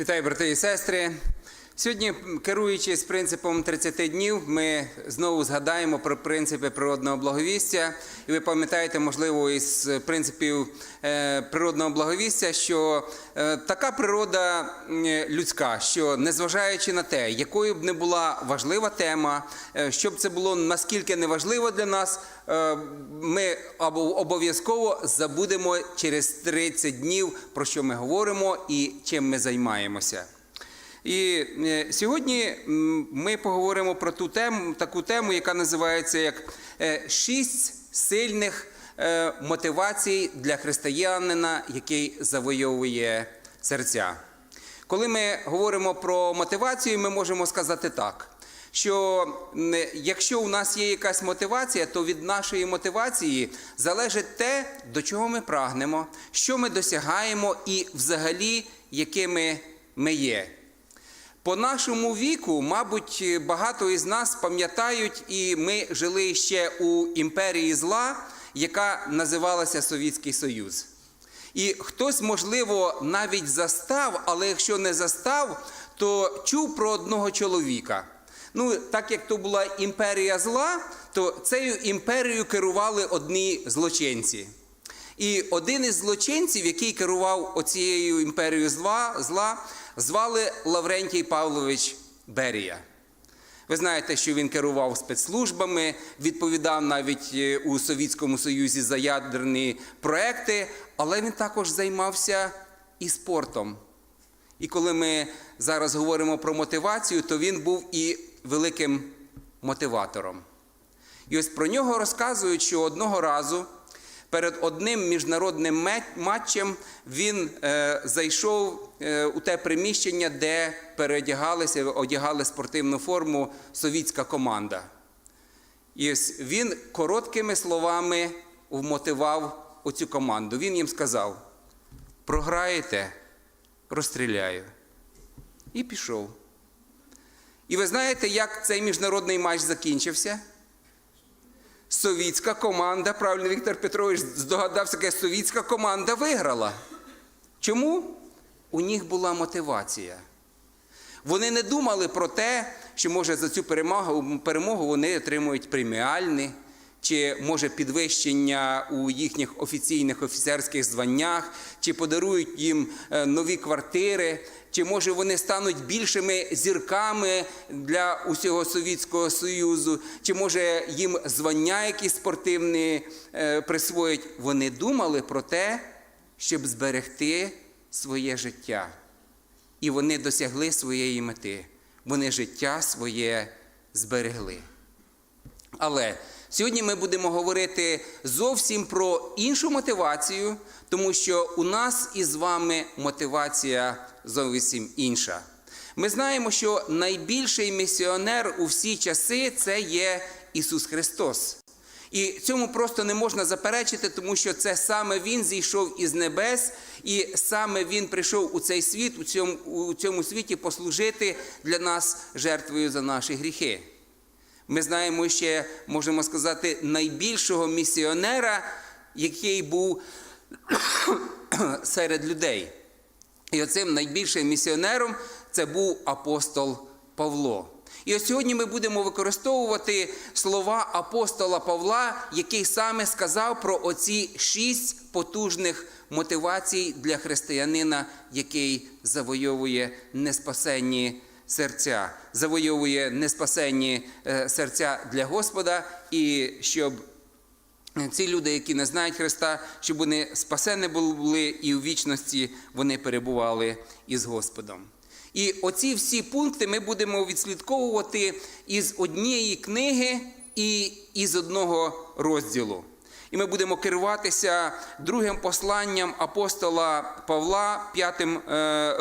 Вітаю, брати і сестри. Сьогодні, керуючись принципом 30 днів, ми знову згадаємо про принципи природного благовістя. І ви пам'ятаєте, можливо, із принципів е, природного благовістя, що е, така природа людська, що незважаючи на те, якою б не була важлива тема, е, щоб це було наскільки неважливо для нас, ми обов'язково забудемо через 30 днів, про що ми говоримо і чим ми займаємося. І е, сьогодні ми поговоримо про ту тему, таку тему, яка називається як е, шість сильних е, мотивацій для християнина, який завойовує серця. Коли ми говоримо про мотивацію, ми можемо сказати так. Що якщо у нас є якась мотивація, то від нашої мотивації залежить те, до чого ми прагнемо, що ми досягаємо і взагалі якими ми є. По нашому віку, мабуть, багато із нас пам'ятають, і ми жили ще у імперії зла, яка називалася Совєтський Союз. І хтось, можливо, навіть застав, але якщо не застав, то чув про одного чоловіка. Ну, так як то була імперія зла, то цією імперією керували одні злочинці. І один із злочинців, який керував оцією імперією зла, зла звали Лаврентій Павлович Берія. Ви знаєте, що він керував спецслужбами, відповідав навіть е, у Совєтському Союзі за ядерні проекти, але він також займався і спортом. І коли ми зараз говоримо про мотивацію, то він був і великим мотиватором. І ось про нього розказують, що одного разу перед одним міжнародним матчем він е, зайшов е, у те приміщення, де переодягалися, одягали спортивну форму совітська команда. І він короткими словами вмотивав оцю команду. Він їм сказав: програєте, розстріляю. І пішов. І ви знаєте, як цей міжнародний матч закінчився? Совітська команда, правильно Віктор Петрович здогадався, яка совітська команда виграла. Чому? У них була мотивація. Вони не думали про те, що може за цю перемогу, вони отримують преміальні, чи може підвищення у їхніх офіційних офіцерських званнях, чи подарують їм е, нові квартири, чи може вони стануть більшими зірками для усього Совєтського Союзу, чи може їм звання якісь спортивні е, присвоїть. Вони думали про те, щоб зберегти своє життя. І вони досягли своєї мети. Вони життя своє зберегли. Але сьогодні ми будемо говорити зовсім про іншу мотивацію, тому що у нас із вами мотивація зовсім інша. Ми знаємо, що найбільший місіонер у всі часи це є Ісус Христос. І цьому просто не можна заперечити, тому що це саме Він зійшов із небес, і саме Він прийшов у цей світ, у цьому, у цьому світі послужити для нас жертвою за наші гріхи. Ми знаємо ще, можемо сказати, найбільшого місіонера, який був серед людей. І оцим найбільшим місіонером це був апостол Павло. І ось сьогодні ми будемо використовувати слова апостола Павла, який саме сказав про оці шість потужних мотивацій для християнина, який завойовує неспасенні серця, завойовує неспасенні е, серця для Господа, і щоб ці люди, які не знають Христа, щоб вони спасені були і у вічності вони перебували із Господом. І оці всі пункти ми будемо відслідковувати із однієї книги і із одного розділу. І ми будемо керуватися другим посланням апостола Павла, п'ятим е,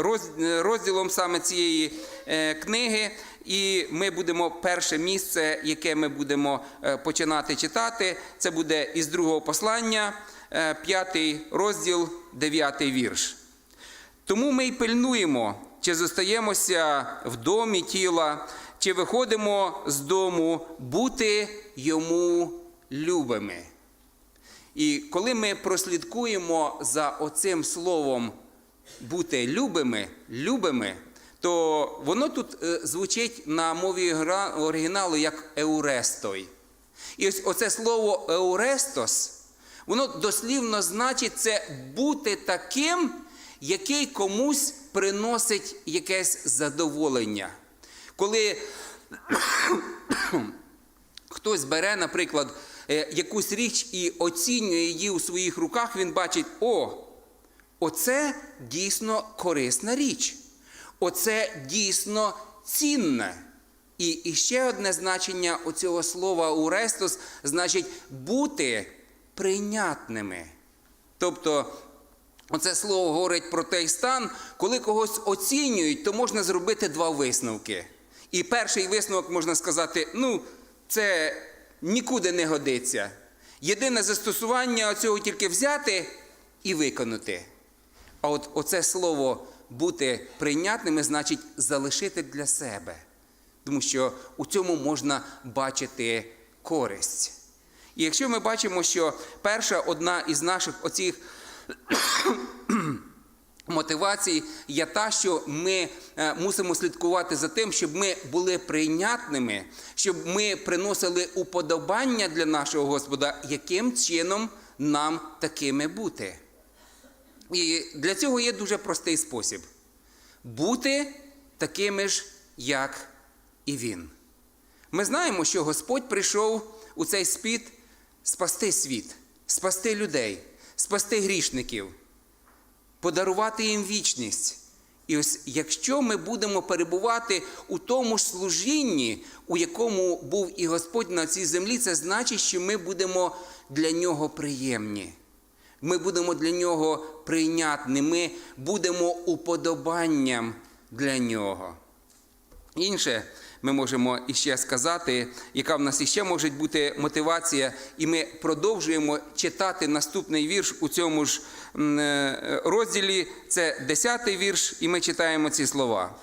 розділом саме цієї е, книги. І ми будемо перше місце, яке ми будемо е, починати читати, це буде із другого послання, п'ятий розділ, дев'ятий вірш. Тому ми й пильнуємо, чи зостаємося в домі тіла, чи виходимо з дому бути йому любими. І коли ми прослідкуємо за оцим словом бути любими, любими, то воно тут е, звучить на мові оригіналу як еурестой. І ось оце слово еурестос, воно дослівно значить це бути таким, який комусь приносить якесь задоволення. Коли хтось бере, наприклад, якусь річ і оцінює її у своїх руках, він бачить, о, оце дійсно корисна річ. Оце дійсно цінне. І, і ще одне значення оцього слова урестос значить бути прийнятними. Тобто, оце слово говорить про той стан, коли когось оцінюють, то можна зробити два висновки. І перший висновок можна сказати: ну, це нікуди не годиться. Єдине застосування цього тільки взяти і виконати. А от оце слово бути прийнятними значить залишити для себе. Тому що у цьому можна бачити користь. І якщо ми бачимо, що перша одна із наших оцих мотивацій є та, що ми е, мусимо слідкувати за тим, щоб ми були прийнятними, щоб ми приносили уподобання для нашого Господа, яким чином нам такими бути. І для цього є дуже простий спосіб бути такими ж, як і Він. Ми знаємо, що Господь прийшов у цей світ спасти світ, спасти людей, спасти грішників, подарувати їм вічність. І ось якщо ми будемо перебувати у тому ж служінні, у якому був і Господь на цій землі, це значить, що ми будемо для нього приємні. Ми будемо для нього прийнятні, ми будемо уподобанням для нього. Інше ми можемо іще сказати, яка в нас іще може бути мотивація, і ми продовжуємо читати наступний вірш у цьому ж е, розділі. Це 10-й вірш, і ми читаємо ці слова.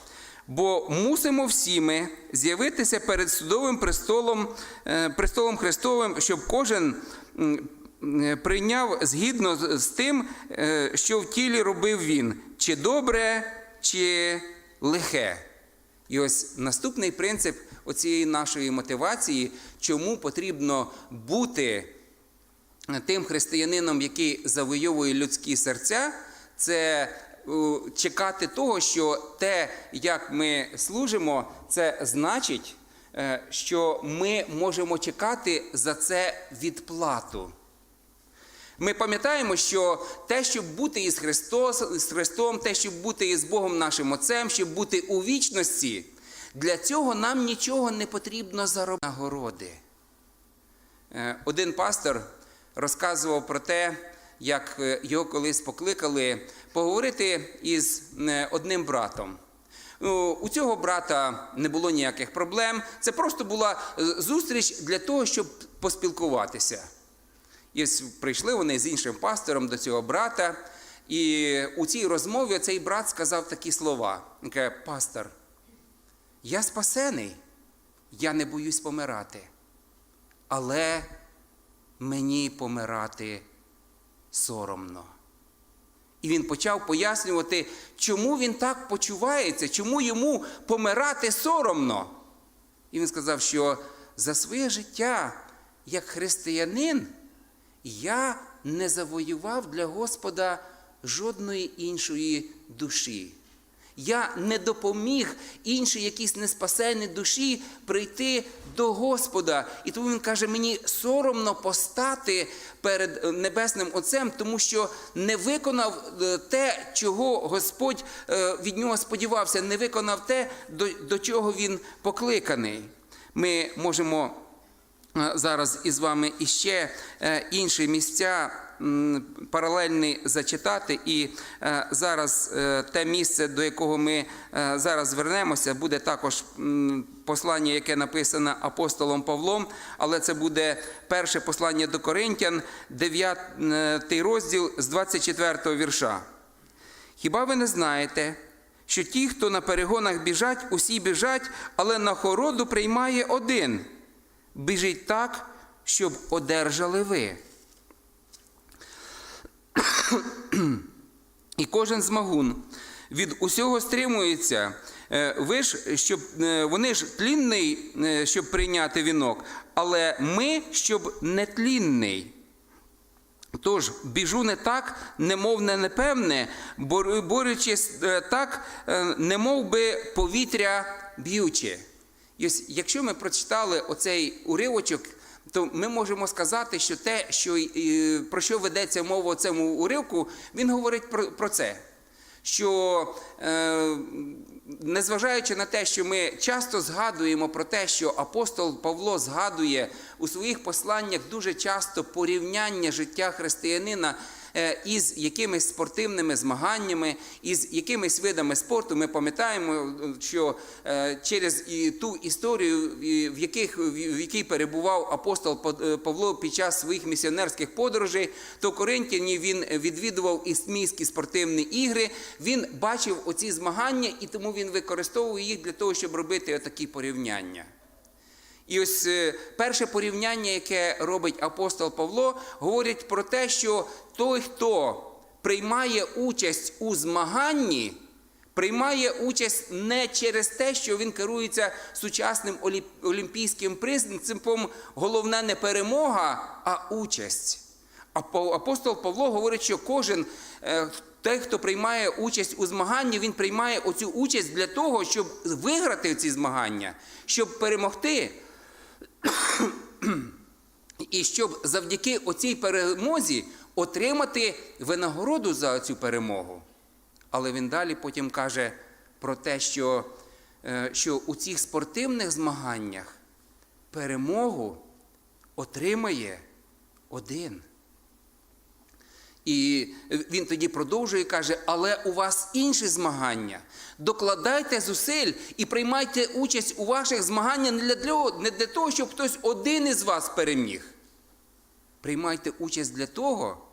Бо мусимо всі ми з'явитися перед судовим престолом, е, престолом Христовим, щоб кожен е, прийняв згідно з- тим, що в тілі робив він, чи добре, чи лихе. І ось наступний принцип оцієї нашої мотивації, чому потрібно бути тим християнином, який завойовує людські серця, це е, чекати того, що те, як ми служимо, це значить, е, що ми можемо чекати за це відплату. Ми пам'ятаємо, що те, щоб бути із, Христос, з Христом, те, щоб бути із Богом нашим Отцем, щоб бути у вічності, для цього нам нічого не потрібно заробити нагороди. Е, Один пастор розказував про те, як е, його колись покликали поговорити із е, одним братом. Ну, У цього брата не було ніяких проблем. Це просто була зустріч для того, щоб поспілкуватися. І прийшли вони з іншим пастором до цього брата, і у цій розмові цей брат сказав такі слова. Він каже, пастор, я спасений, я не боюсь помирати, але мені помирати соромно. І він почав пояснювати, чому він так почувається, чому йому помирати соромно. І він сказав, що за своє життя як християнин я не завоював для Господа жодної іншої душі. Я не допоміг іншій якійсь неспасенній душі прийти до Господа. І тому він каже: мені соромно постати перед е, Небесним Отцем, тому що не виконав е, те, чого Господь е, від нього сподівався, не виконав те, до, до чого він покликаний. Ми можемо зараз із вами іще е, інші місця м, паралельні зачитати. І е, зараз е, те місце, до якого ми е, зараз звернемося, буде також послання, яке написане апостолом Павлом, але це буде перше послання до Коринтян, 9 розділ з 24 вірша. Хіба ви не знаєте, що ті, хто на перегонах біжать, усі біжать, але нагороду приймає один. Біжіть так, щоб одержали ви. і кожен змагун від усього стримується. Е, Ви ж, щоб е, вони ж тлінний, е, щоб прийняти вінок, але ми, щоб не тлінний. Тож біжу не так, немов не непевне, бор- борючись так, немов би повітря б'юче. І ось, якщо ми прочитали оцей уривочок, то ми можемо сказати, що те, що, е, про що ведеться мова у цьому уривку, він говорить про, про це. Що е, незважаючи на те, що ми часто згадуємо про те, що апостол Павло згадує у своїх посланнях дуже часто порівняння життя християнина із якимись спортивними змаганнями, із якимись видами спорту. Ми пам'ятаємо, що е, через ту історію, в, яких, в якій перебував апостол Па- Павло під час своїх місіонерських подорожей, то Коринтяні він відвідував ісмійські спортивні ігри. Він бачив оці змагання, і тому він використовує їх для того, щоб робити такі порівняння. І ось е, перше порівняння, яке робить апостол Павло, говорить про те, що той, хто приймає участь у змаганні, приймає участь не через те, що він керується сучасним олі- олімпійським принципом, головне не перемога, а участь. А апостол Павло говорить, що кожен е, той, хто приймає участь у змаганні, він приймає оцю участь для того, щоб виграти ці змагання, щоб перемогти. І щоб завдяки оцій перемозі отримати винагороду за цю перемогу. Але він далі потім каже про те, що, е, що у цих спортивних змаганнях перемогу отримає один. І він тоді продовжує і каже: але у вас інші змагання. Докладайте зусиль і приймайте участь у ваших змаганнях не для, не для того, щоб хтось один із вас переміг. Приймайте участь для того,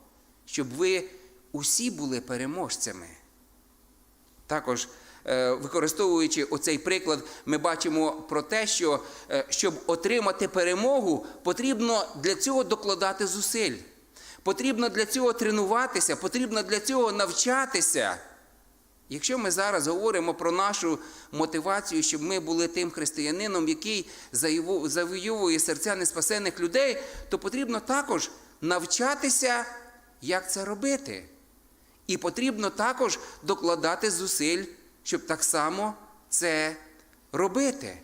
щоб ви усі були переможцями. Також, е, використовуючи оцей приклад, ми бачимо про те, що е, щоб отримати перемогу, потрібно для цього докладати зусиль. Потрібно для цього тренуватися, потрібно для цього навчатися. Якщо ми зараз говоримо про нашу мотивацію, щоб ми були тим християнином, який завойовує серця неспасених людей, то потрібно також навчатися, як це робити. І потрібно також докладати зусиль, щоб так само це робити.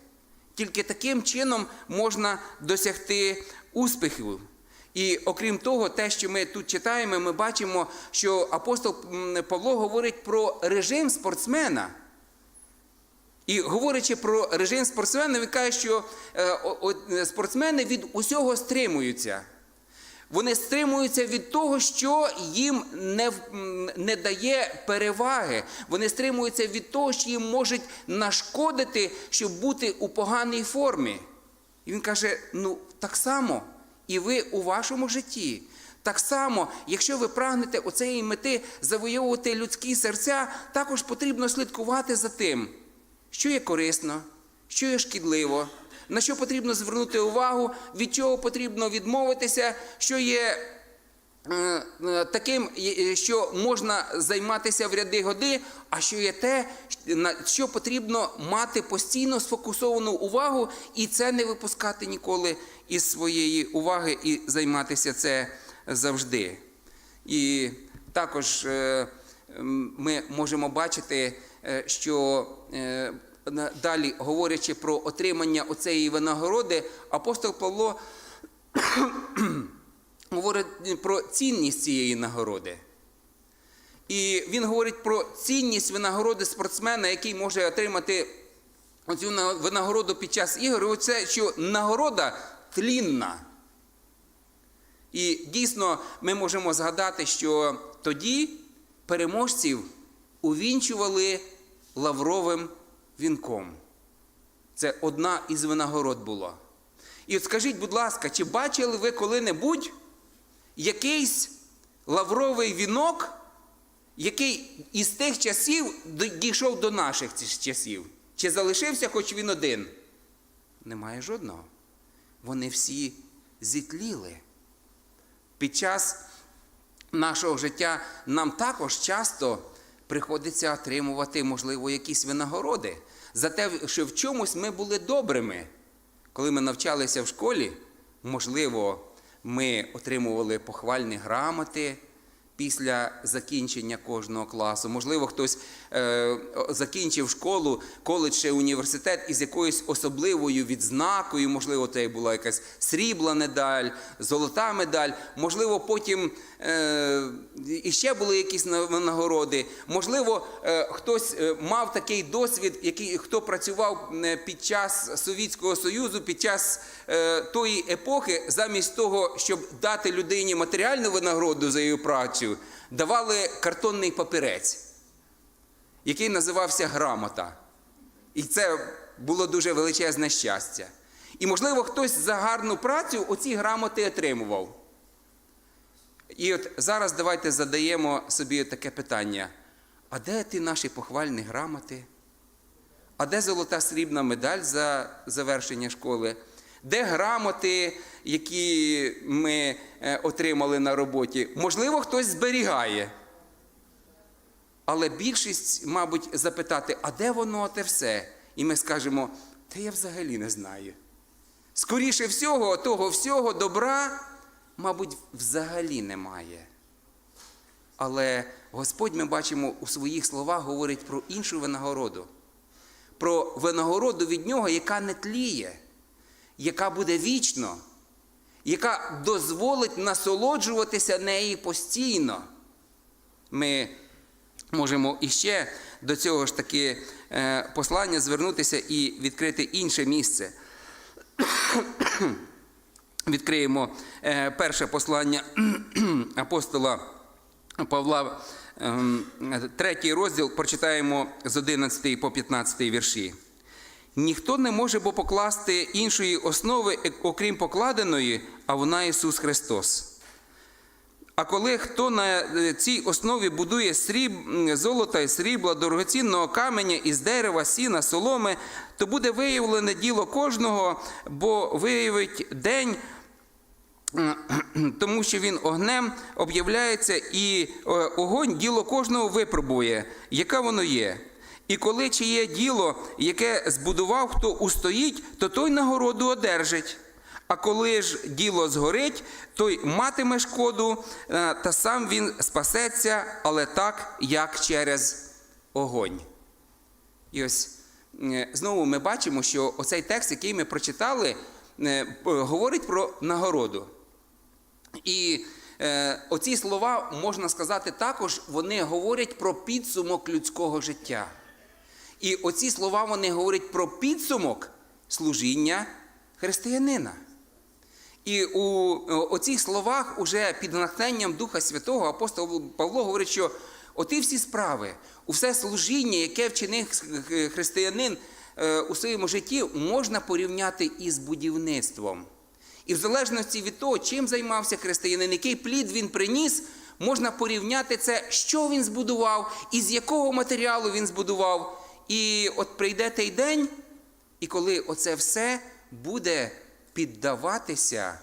Тільки таким чином можна досягти успіху. І окрім того, те, що ми тут читаємо, ми бачимо, що апостол Павло говорить про режим спортсмена. І говорячи про режим спортсмена, він каже, що е, спортсмени від усього стримуються. Вони стримуються від того, що їм не, не дає переваги. Вони стримуються від того, що їм можуть нашкодити, щоб бути у поганій формі. І він каже: ну, так само і ви у вашому житті. Так само, якщо ви прагнете оцеї мети завойовувати людські серця, також потрібно слідкувати за тим, що є корисно, що є шкідливо, на що потрібно звернути увагу, від чого потрібно відмовитися, що є таким, е, що можна займатися в ряди годи, а що є те, на що потрібно мати постійно сфокусовану увагу, і це не випускати ніколи із своєї уваги і займатися це завжди. І також е, ми можемо бачити, е, що е, далі, говорячи про отримання оцеї винагороди, апостол Павло говорить про цінність цієї нагороди. І він говорить про цінність винагороди спортсмена, який може отримати оцю винагороду під час ігор. І оце, що нагорода тлінна. І дійсно ми можемо згадати, що тоді переможців увінчували лавровим вінком. Це одна із винагород була. І от скажіть, будь ласка, чи бачили ви коли-небудь якийсь лавровий вінок, який із тих часів дійшов до наших часів? Чи залишився хоч він один? Немає жодного. Вони всі зітліли. Під час нашого життя нам також часто приходиться отримувати, можливо, якісь винагороди за те, що в чомусь ми були добрими. Коли ми навчалися в школі, можливо, ми отримували похвальні грамоти після закінчення кожного класу. Можливо, хтось закінчив школу, коледж чи університет із якоюсь особливою відзнакою. Можливо, це була якась срібла медаль, золота медаль. Можливо, потім е, іще були якісь на- нагороди. Можливо, е, хтось е, мав такий досвід, який хто працював е, під час Совєтського Союзу, під час е, тої епохи, замість того, щоб дати людині матеріальну винагороду за її працю, давали картонний папірець, який називався грамота. І це було дуже величезне щастя. І, можливо, хтось за гарну працю оці грамоти отримував. І от зараз давайте задаємо собі таке питання: а де ті наші похвальні грамоти? А де золота срібна медаль за завершення школи? Де грамоти, які ми е, отримали на роботі? Можливо, хтось зберігає. Але більшість, мабуть, запитати, а де воно те все? І ми скажемо, та я взагалі не знаю. Скоріше всього, того всього добра, мабуть, взагалі немає. Але Господь, ми бачимо, у своїх словах говорить про іншу винагороду. Про винагороду від нього, яка не тліє, яка буде вічно, яка дозволить насолоджуватися нею постійно. Ми можемо іще до цього ж таки е, послання звернутися і відкрити інше місце. Відкриємо е, перше послання апостола Павла, ем, третій розділ, прочитаємо з 11 по 15 вірші. Ніхто не може бо покласти іншої основи, е, окрім покладеної, а вона Ісус Христос. А коли хто на е, цій основі будує сріб, золота і срібла, дорогоцінного каменя із дерева, сіна, соломи, то буде виявлене діло кожного, бо виявить день, тому що він огнем об'являється, і е, огонь діло кожного випробує, яке воно є. І коли чиє діло, яке збудував, хто устоїть, то той нагороду одержить. А коли ж діло згорить, той матиме шкоду, е, та сам він спасеться, але так, як через огонь. І ось е, знову ми бачимо, що оцей текст, який ми прочитали, е, говорить про нагороду. І оці слова, можна сказати, також вони говорять про підсумок людського життя. І оці слова вони говорять про підсумок служіння християнина. І у оцих словах, уже під натхненням Духа Святого, апостол Павло говорить, що оті всі справи, усе служіння, яке вчинив християнин е, у своєму житті, можна порівняти із будівництвом. І в залежності від того, чим займався християнин, який плід він приніс, можна порівняти це, що він збудував, із якого матеріалу він збудував. І от прийде той день, і коли оце все буде піддаватися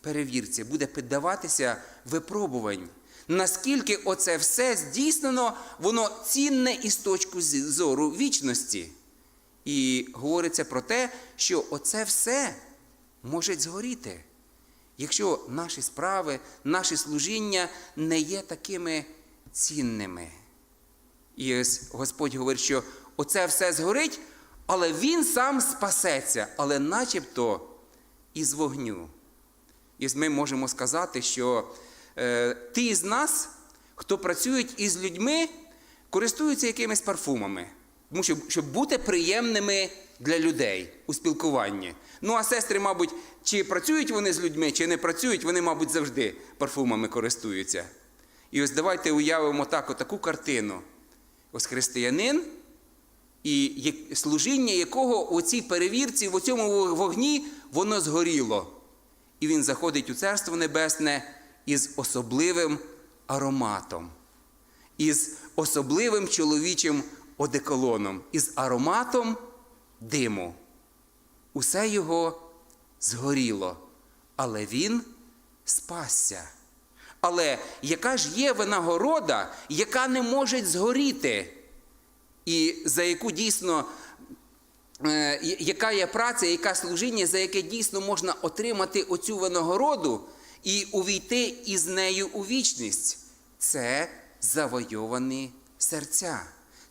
перевірці, буде піддаватися випробувань. Наскільки оце все здійснено, воно цінне із точки зору вічності. І говориться про те, що оце все може згоріти, якщо наші справи, наші служіння не є такими цінними. І ось Господь говорить, що оце все згорить, але Він сам спасеться, але начебто із вогню. І ми можемо сказати, що е, ті з нас, хто працюють із людьми, користуються якимись парфумами. Тому що, щоб бути приємними для людей у спілкуванні. Ну, а сестри, мабуть, чи працюють вони з людьми, чи не працюють, вони, мабуть, завжди парфумами користуються. І ось давайте уявимо так, таку картину. Ось християнин, і служіння якого у цій перевірці, в цьому вогні, воно згоріло. І він заходить у Царство Небесне із особливим ароматом, із особливим чоловічим одеколоном, із ароматом диму. Усе його згоріло, але він спасся. Але яка ж є винагорода, яка не може згоріти, і за яку дійсно е, яка є праця, яка служіння, за яке дійсно можна отримати оцю винагороду і увійти із нею у вічність. Це завойовані серця,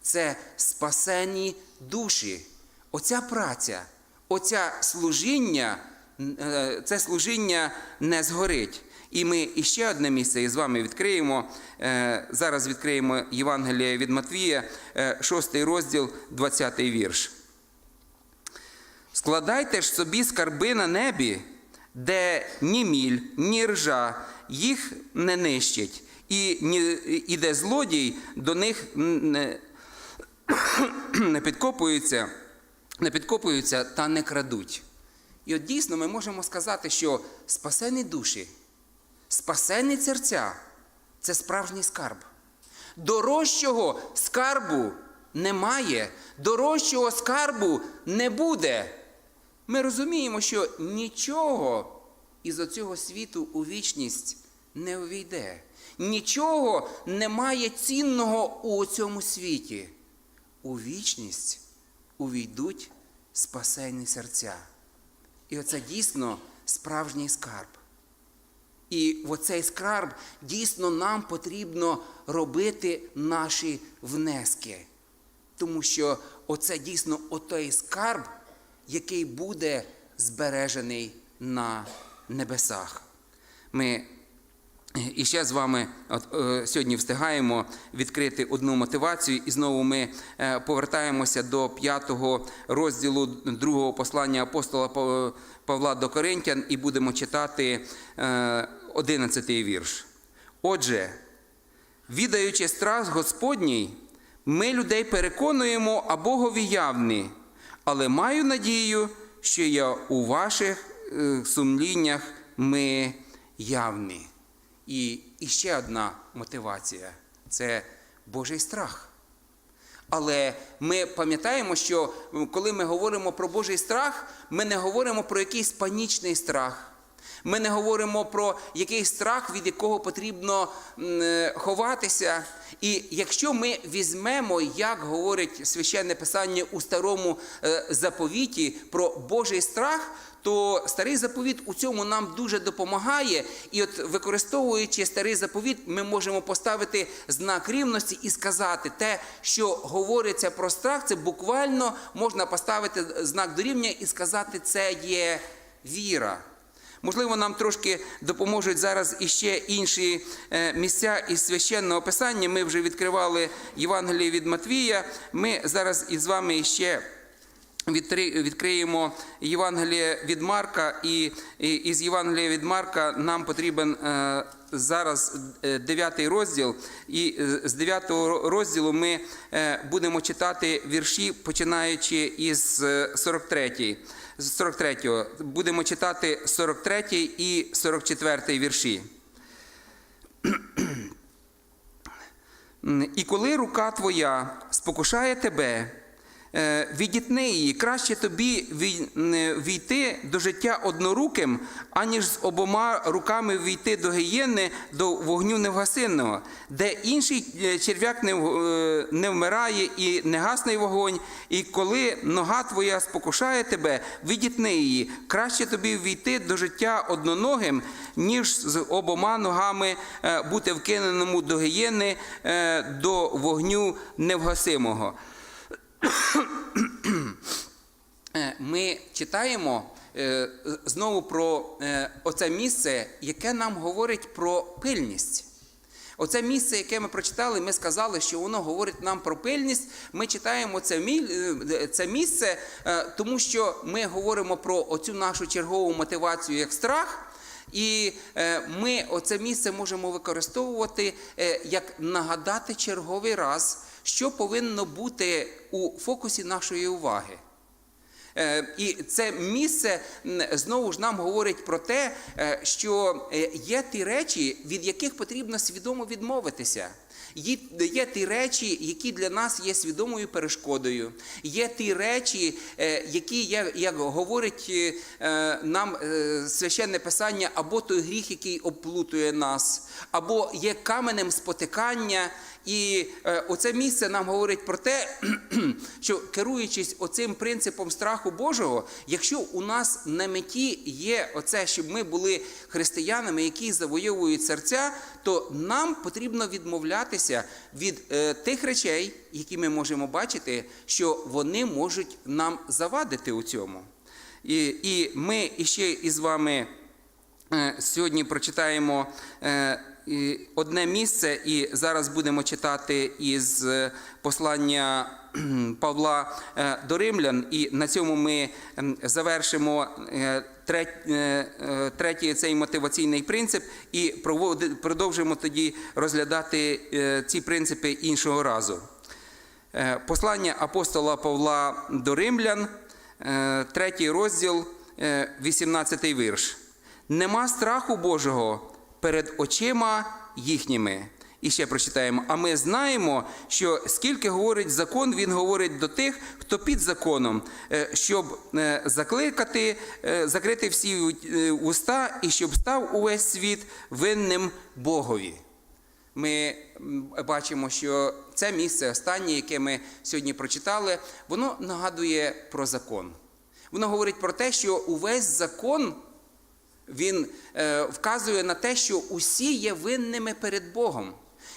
це спасені душі. Оця праця, оця служіння, е, це служіння не згорить. І ми іще одне місце із вами відкриємо. Е, Зараз відкриємо Євангеліє від Матвія, 6 розділ, 20 вірш. Складайте ж собі скарби на небі, де ні міль, ні ржа їх не нищать, і, ні, і де злодій до них не, не підкопуються, не підкопуються та не крадуть. І от дійсно ми можемо сказати, що спасені душі, спасені серця це справжній скарб. Дорожчого скарбу немає, дорожчого скарбу не буде. Ми розуміємо, що нічого із оцього світу у вічність не увійде. Нічого немає цінного у цьому світі. У вічність увійдуть спасені серця. І оце дійсно справжній скарб. І оцей скарб дійсно нам потрібно робити наші внески. Тому що оце дійсно отой скарб, який буде збережений на небесах. Ми і ще з вами от, е, сьогодні встигаємо відкрити одну мотивацію, і знову ми е, повертаємося до п'ятого розділу другого послання апостола Павла до Коринтян і будемо читати е, одинадцятий вірш. Отже, відаючи страх Господній, ми людей переконуємо, а явні, але маю надію, що я у ваших е, сумліннях ми явні. І ще одна мотивація це Божий страх. Але ми пам'ятаємо, що коли ми говоримо про Божий страх, ми не говоримо про якийсь панічний страх. Ми не говоримо про якийсь страх, від якого потрібно е, ховатися. І якщо ми візьмемо, як говорить священне писання у старому е, заповіті про Божий страх, то старий заповіт у цьому нам дуже допомагає. І от використовуючи старий заповіт, ми можемо поставити знак рівності і сказати те, що говориться про страх, це буквально можна поставити знак дорівняння і сказати, це є віра. Можливо, нам трошки допоможуть зараз іще інші е, місця із священного писання. Ми вже відкривали Євангеліє від Матвія. Ми зараз із вами ще відкриємо Євангеліє від Марка, і із Євангелія від Марка нам потрібен е, зараз 9 розділ. І е, з 9 розділу ми е, будемо читати вірші, починаючи із е, 43. З 43-го. Будемо читати 43 і 44 вірші. І коли рука твоя спокушає тебе, відітни її, краще тобі е, війти до життя одноруким, аніж з обома руками війти до гієни, до вогню невгасинного, де інший е, черв'як не, е, вмирає і не гасний вогонь. І коли нога твоя спокушає тебе, відітни її, краще тобі війти до життя одноногим, ніж з обома ногами е, бути вкиненому до гієни, е, до вогню невгасимого. Е, Ми читаємо е, знову про е, оце місце, яке нам говорить про пильність. Оце місце, яке ми прочитали, ми сказали, що воно говорить нам про пильність. Ми читаємо це, місце, тому що ми говоримо про оцю нашу чергову мотивацію як страх. І ми оце місце можемо використовувати як нагадати черговий раз, що повинно бути у фокусі нашої уваги. Е, І це місце знову ж нам говорить про те, е, що е, є ті речі, від яких потрібно свідомо відмовитися. Є, ті речі, які для нас є свідомою перешкодою. Є ті речі, які, як, говорить нам священне писання, або той гріх, який обплутує нас, або є каменем спотикання. І е, оце місце нам говорить про те, що керуючись оцим принципом страху Божого, якщо у нас на меті є оце, щоб ми були християнами, які завойовують серця, то нам потрібно відмовлятися від е, тих речей, які ми можемо бачити, що вони можуть нам завадити у цьому. І, і ми іще із вами е, сьогодні прочитаємо одне місце, і зараз будемо читати із е, послання Павла е, до Римлян. І на цьому ми завершимо е, третій цей мотиваційний принцип і продовжимо тоді розглядати ці принципи іншого разу. Послання апостола Павла до Римлян, третій розділ, е, 18 вірш. Нема страху Божого перед очима їхніми. І ще прочитаємо. А ми знаємо, що скільки говорить закон, він говорить до тих, хто під законом, е, щоб е, закликати, е, закрити всі уста і щоб став увесь світ винним Богові ми бачимо, що це місце останнє, яке ми сьогодні прочитали, воно нагадує про закон. Воно говорить про те, що увесь закон він е, вказує на те, що усі є винними перед Богом.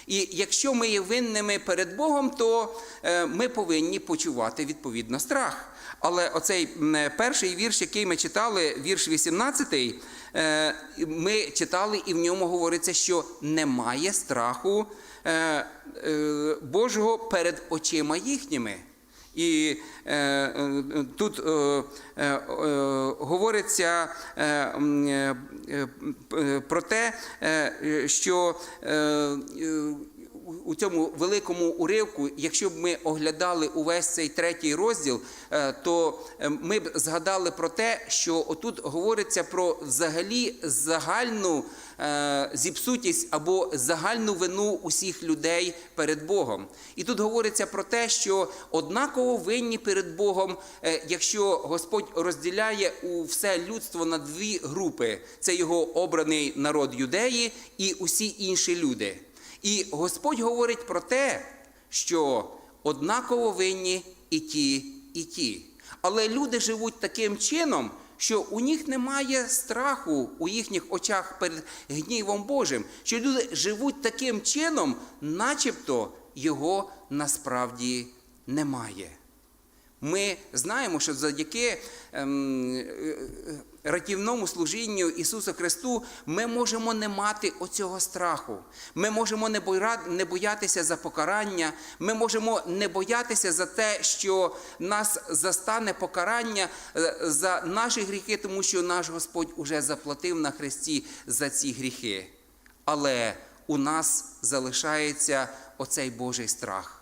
І якщо ми є винними перед Богом, то е, ми повинні почувати відповідно страх. Але оцей е, перший вірш, який ми читали, вірш 18, е, ми читали, і в ньому говориться, що немає страху Божого перед очима їхніми. І е, е, тут е, е, е, говориться е, е, про те, е, що е, у цьому великому уривку, якщо б ми оглядали увесь цей третій розділ, то ми б згадали про те, що отут говориться про взагалі загальну зіпсутість або загальну вину усіх людей перед Богом. І тут говориться про те, що однаково винні перед Богом, е, якщо Господь розділяє у все людство на дві групи: це його обраний народ юдеї і усі інші люди. І Господь говорить про те, що однаково винні і ті, і ті. Але люди живуть таким чином, що у них немає страху у їхніх очах перед гнівом Божим, що люди живуть таким чином, начебто його насправді немає. Ми знаємо, що завдяки ем, е, е, рятівному служінню Ісусу Христу ми можемо не мати оцього страху. Ми можемо не боятися за покарання, ми можемо не боятися за те, що нас застане покарання е, за наші гріхи, тому що наш Господь уже заплатив на Христі за ці гріхи. Але у нас залишається оцей Божий страх.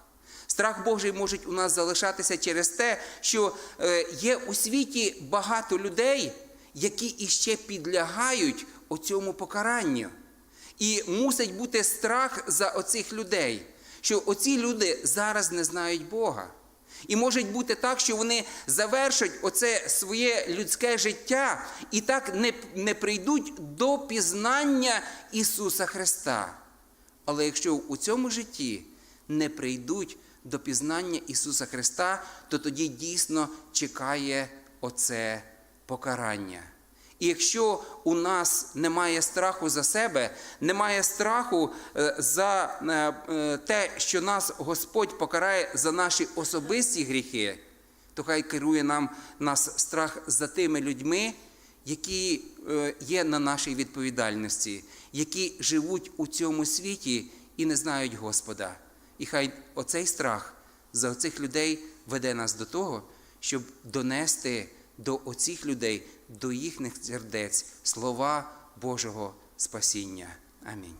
Страх Божий може у нас залишатися через те, що е, є у світі багато людей, які іще підлягають оцьому покаранню. І мусить бути страх за оцих людей, що оці люди зараз не знають Бога. І може бути так, що вони завершать оце своє людське життя і так не, не прийдуть до пізнання Ісуса Христа. Але якщо у цьому житті не прийдуть до пізнання Ісуса Христа, то тоді дійсно чекає оце покарання. І якщо у нас немає страху за себе, немає страху е, за е, е, те, що нас Господь покарає за наші особисті гріхи, то хай керує нам нас страх за тими людьми, які є на нашій відповідальності, які живуть у цьому світі і не знають Господа. І хай оцей страх за оцих людей веде нас до того, щоб донести до оцих людей, до їхніх сердець слова Божого спасіння. Амінь.